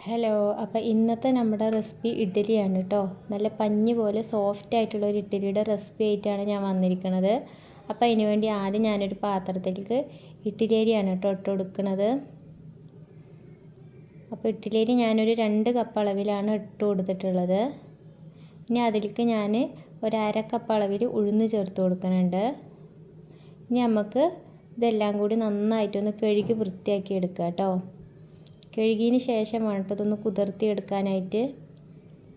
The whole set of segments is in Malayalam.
ഹലോ അപ്പോൾ ഇന്നത്തെ നമ്മുടെ റെസിപ്പി ഇഡ്ഡലിയാണ് കേട്ടോ നല്ല പഞ്ഞി പോലെ സോഫ്റ്റ് ആയിട്ടുള്ള ഒരു ഇഡ്ഡലിയുടെ റെസിപ്പി ആയിട്ടാണ് ഞാൻ വന്നിരിക്കുന്നത് അപ്പോൾ അതിന് വേണ്ടി ആദ്യം ഞാനൊരു പാത്രത്തിലേക്ക് ഇഡ്ഡലി അരിയാണ് കേട്ടോ ഇട്ട് കൊടുക്കുന്നത് അപ്പോൾ ഇഡ്ഡലി അരി ഞാനൊരു രണ്ട് കപ്പ് അളവിലാണ് ഇട്ട് കൊടുത്തിട്ടുള്ളത്. ഇനി അതിലേക്ക് ഞാൻ ഒരു അര കപ്പ് അളവിൽ ഉഴുന്ന് ചേർത്ത് കൊടുക്കുന്നുണ്ട് ഇനി നമുക്ക് ഇതെല്ലാം കൂടി നന്നായിട്ടൊന്ന് കഴുകി വൃത്തിയാക്കി എടുക്കാം കേട്ടോ കഴുകിയതിന് ശേഷം വേണം കേട്ടോ ഇതൊന്ന് കുതിർത്തി എടുക്കാനായിട്ട്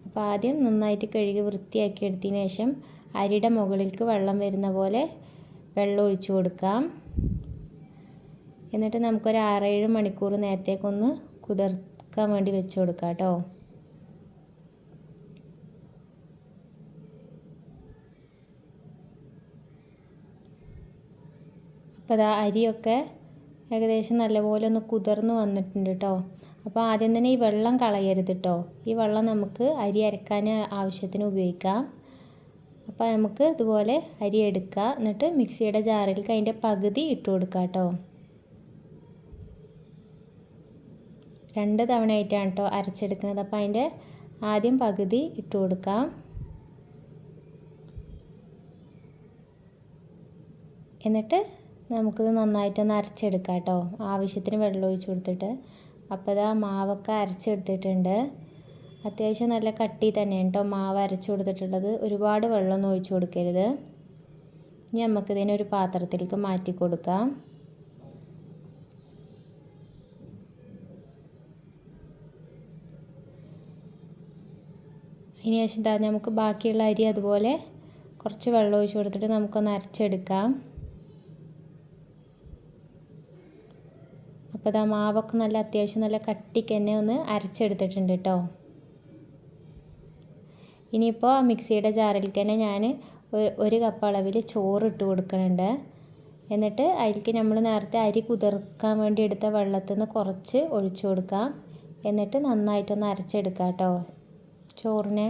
അപ്പോൾ ആദ്യം നന്നായിട്ട് കഴുകി വൃത്തിയാക്കി എടുത്തതിന് ശേഷം അരിയുടെ മുകളിലേക്ക് വെള്ളം വരുന്ന പോലെ വെള്ളം ഒഴിച്ചു കൊടുക്കാം. എന്നിട്ട് നമുക്കൊരു ആറേഴ് മണിക്കൂർ നേരത്തേക്കൊന്ന് കുതിർക്കാൻ വേണ്ടി വെച്ച് കൊടുക്കാം കേട്ടോ അപ്പോൾ അരിയൊക്കെ ഏകദേശം നല്ലപോലെ ഒന്ന് കുതിർന്ന് വന്നിട്ടുണ്ട് കേട്ടോ അപ്പോൾ ആദ്യം തന്നെ ഈ വെള്ളം കളയരുത് കേട്ടോ ഈ വെള്ളം നമുക്ക് അരി അരക്കാൻ ആവശ്യത്തിന് ഉപയോഗിക്കാം. അപ്പോൾ നമുക്ക് ഇതുപോലെ അരി എടുക്കുക എന്നിട്ട് മിക്സിയുടെ ജാറിലേക്ക് അതിന്റെ പകുതി ഇട്ട് കൊടുക്കുക കേട്ടോ രണ്ട് തവണയായിട്ടാണ് കേട്ടോ അരച്ചെടുക്കുന്നത്. അപ്പോൾ അതിന്റെ ആദ്യം പകുതി ഇട്ട് കൊടുക്കാം. എന്നിട്ട് നമുക്കിത് നന്നായിട്ടൊന്ന് അരച്ചെടുക്കാം കേട്ടോ. ആവശ്യത്തിന് വെള്ളം ഒഴിച്ച് കൊടുത്തിട്ട്. അപ്പോൾ ഇതാ മാവൊക്കെ അരച്ചെടുത്തിട്ടുണ്ട്. അത്യാവശ്യം നല്ല കട്ടി തന്നെയാണ് കേട്ടോ മാവ് അരച്ച് കൊടുത്തിട്ടുള്ളത്. ഒരുപാട് വെള്ളമൊന്നും ഒഴിച്ച് കൊടുക്കരുത്. ഇനി നമുക്കിതിനൊരു പാത്രത്തിലേക്ക് മാറ്റി കൊടുക്കാം. ഇനി ശേഷം നമുക്ക് ബാക്കിയുള്ള അരി അതുപോലെ കുറച്ച് വെള്ളം ഒഴിച്ച് കൊടുത്തിട്ട് നമുക്കൊന്ന് അരച്ചെടുക്കാം. അപ്പോൾ ഇതാ മാവൊക്കെ നല്ല അത്യാവശ്യം നല്ല കട്ടിക്ക് തന്നെ ഒന്ന് അരച്ചെടുത്തിട്ടുണ്ട് കേട്ടോ. ഇനിയിപ്പോൾ മിക്സിയുടെ ജാറിലേക്ക് തന്നെ ഞാൻ ഒരു കപ്പ് അളവിൽ ചോറ് ഇട്ട് കൊടുക്കുന്നുണ്ട് എന്നിട്ട് അതിലേക്ക് നമ്മൾ നേരത്തെ അരി കുതിർക്കാൻ വേണ്ടി എടുത്ത വെള്ളത്തിൽ നിന്ന് കുറച്ച് ഒഴിച്ചു കൊടുക്കാം. എന്നിട്ട് നന്നായിട്ടൊന്ന് അരച്ചെടുക്കാം കേട്ടോ ചോറിനെ.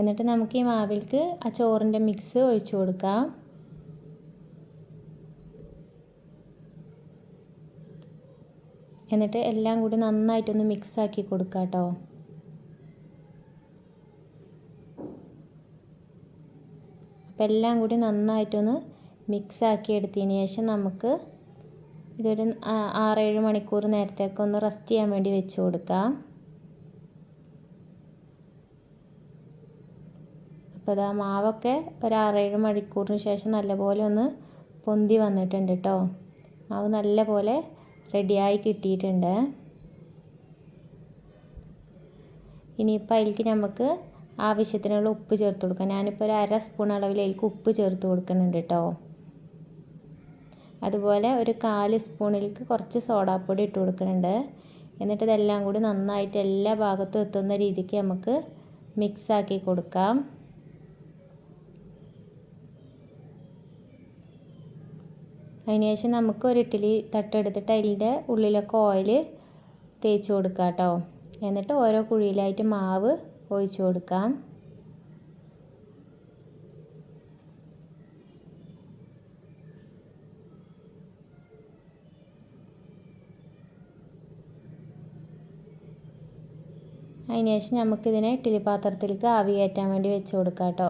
എന്നിട്ട് നമുക്ക് ഈ മാവിൽക്ക് ആ ചോറിന്റെ മിക്സ് ഒഴിച്ചു കൊടുക്കാം. എന്നിട്ട് എല്ലാം കൂടി നന്നായിട്ടൊന്ന് മിക്സ് ആക്കി കൊടുക്കാം കേട്ടോ. അപ്പം എല്ലാം കൂടി നന്നായിട്ടൊന്ന് മിക്സ് ആക്കി എടുത്തതിന് ശേഷം നമുക്ക് ഇതൊരു ആറേഴ് മണിക്കൂർ നേരത്തേക്കൊന്ന് റെസ്റ്റ് ചെയ്യാൻ വേണ്ടി വെച്ച് കൊടുക്കാം. അപ്പോൾ ഇതാ മാവൊക്കെ ഒരു ആറേഴ് മണിക്കൂറിന് ശേഷം നല്ലപോലെ ഒന്ന് പൊന്തി വന്നിട്ടുണ്ട് കേട്ടോ മാവ് നല്ലപോലെ റെഡിയായി കിട്ടിയിട്ടുണ്ട്. ഇനിയിപ്പോൾ അതിലേക്ക് നമുക്ക് ആവശ്യത്തിനുള്ള ഉപ്പ് ചേർത്ത് കൊടുക്കാം. ഞാനിപ്പോൾ ഒരു അര സ്പൂൺ അളവിൽ അതിലേക്ക് ഉപ്പ് ചേർത്ത് കൊടുക്കുന്നുണ്ട് കേട്ടോ അതുപോലെ ഒരു കാൽ സ്പൂണിലേക്ക് കുറച്ച് സോഡാപ്പൊടി ഇട്ട് കൊടുക്കുന്നുണ്ട്. എന്നിട്ട് ഇതെല്ലാം കൂടി നന്നായിട്ട് എല്ലാ ഭാഗത്തും എത്തുന്ന രീതിക്ക് നമുക്ക് മിക്സാക്കി കൊടുക്കാം. അതിനുശേഷം നമുക്ക് ഒരു ഇഡ്ഡലി തട്ടെടുത്തിട്ട് അതിന്റെ ഉള്ളിലൊക്കെ ഓയിൽ തേച്ച് കൊടുക്കാം കേട്ടോ. എന്നിട്ട് ഓരോ കുഴിയിലായിട്ട് മാവ് ഒഴിച്ച് കൊടുക്കാം. അതിനുശേഷം നമുക്കിതിനെ ഇഡ്ഡലി പാത്രത്തിലേക്ക് ആവി കയറ്റാൻ വേണ്ടി വെച്ച് കൊടുക്കാം കേട്ടോ.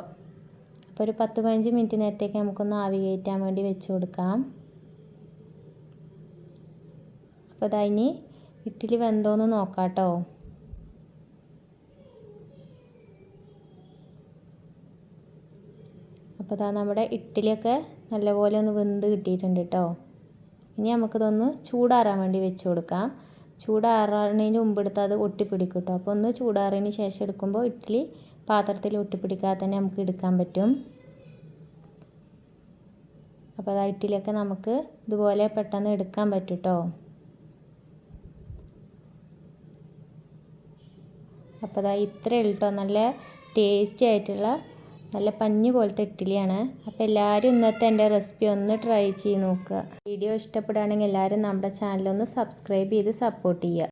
അപ്പോൾ ഒരു പത്ത് പതിനഞ്ച് മിനിറ്റ് നേരത്തേക്ക് നമുക്കൊന്ന് ആവി കയറ്റാൻ വേണ്ടി വെച്ച് കൊടുക്കാം. അപ്പോൾ ഇതാ ഇനി ഇഡ്ഡലി വെന്തോന്ന് നോക്കാട്ടോ. കേട്ടോ അപ്പോൾ ഇതാ നമ്മുടെ ഇഡ്ഡലിയൊക്കെ നല്ലപോലെ ഒന്ന് വെന്ത് കിട്ടിയിട്ടുണ്ട് കേട്ടോ ഇനി നമുക്കിതൊന്ന് ചൂടാറാൻ വേണ്ടി വെച്ച് കൊടുക്കാം. ചൂടാറാണതിന് മുമ്പ് എടുത്താൽ അത് ഒട്ടിപ്പിടിക്കും കേട്ടോ അപ്പോൾ ഒന്ന് ചൂടാറിയതിന് ശേഷം എടുക്കുമ്പോൾ ഇഡ്ഡലി പാത്രത്തിൽ ഒട്ടിപ്പിടിക്കാതെ തന്നെ നമുക്ക് എടുക്കാൻ പറ്റും. അപ്പോൾ അത് ഇഡ്ഡലിയൊക്കെ നമുക്ക് ഇതുപോലെ പെട്ടെന്ന് എടുക്കാൻ പറ്റും കേട്ടോ അപ്പോൾ അതാ ഇത്രയേ ഉള്ളൂ കേട്ടോ നല്ല ടേസ്റ്റി ആയിട്ടുള്ള നല്ല പഞ്ഞ് പോലത്തെ ഇഡ്ഡലിയാണ്. അപ്പോൾ എല്ലാവരും ഇന്നത്തെ എന്റെ റെസിപ്പി ഒന്ന് ട്രൈ ചെയ്ത് നോക്കുക. വീഡിയോ ഇഷ്ടപ്പെടുകയാണെങ്കിൽ എല്ലാവരും നമ്മുടെ ചാനലൊന്ന് സബ്സ്ക്രൈബ് ചെയ്ത് സപ്പോർട്ട് ചെയ്യുക.